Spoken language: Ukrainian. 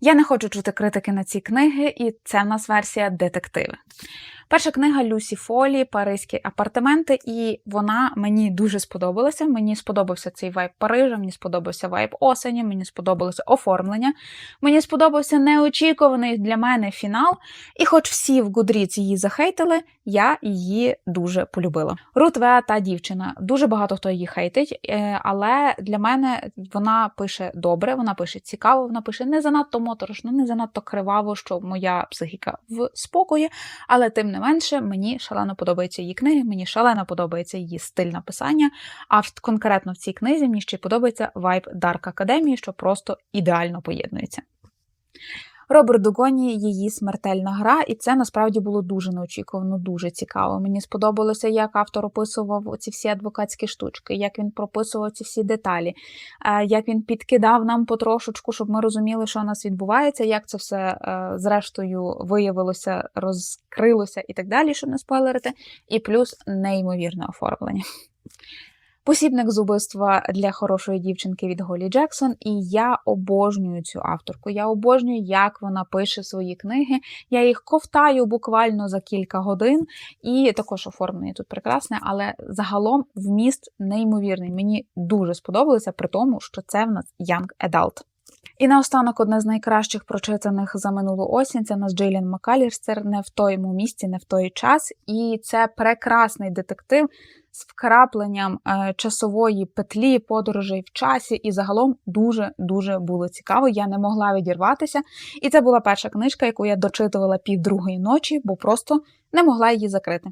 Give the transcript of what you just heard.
Я не хочу чути критики на ці книги, і це в нас версія детективи. Перша книга Люсі Фолі Паризькі апартаменти, і вона мені дуже сподобалася. Мені сподобався цей вайб Парижа, мені сподобався вайб осені, мені сподобалося оформлення, мені сподобався неочікуваний для мене фінал. І хоч всі в Goodreads її захейтили, я її дуже полюбила. Рут Веа та дівчина. Дуже багато хто її хейтить, е, але для мене вона пише добре, вона пише цікаво, вона пише не занадто моторошно, не занадто криваво, що моя психіка в спокої. Але тим не менше, мені шалено подобаються її книги, мені шалено подобається її стиль написання. А в, конкретно в цій книзі мені ще й подобається вайб Дарк Академії, що просто ідеально поєднується. Роберт Дугоні, її смертельна гра, і це насправді було дуже неочікувано, дуже цікаво. Мені сподобалося, як автор описував ці всі адвокатські штучки, як він прописував ці всі деталі, е, як він підкидав нам потрошечку, щоб ми розуміли, що у нас відбувається, як це все е, зрештою виявилося, розкрилося і так далі, щоб не спойлерити. І плюс неймовірне оформлення. Посібник з убивства для хорошої дівчинки від Голі Джексон, і я обожнюю цю авторку. Я обожнюю, як вона пише свої книги. Я їх ковтаю буквально за кілька годин, і також оформлення тут прекрасне, але загалом вміст неймовірний. Мені дуже сподобалося, при тому, що це в нас Young Adult. І наостанок одне з найкращих прочитаних за минулу осінь це нас Джейлін Макалістер не в тому місці, не в той час. І це прекрасний детектив з вкрапленням е, часової петлі, подорожей в часі, і загалом дуже-дуже було цікаво. Я не могла відірватися. І це була перша книжка, яку я дочитувала півдругої ночі, бо просто не могла її закрити.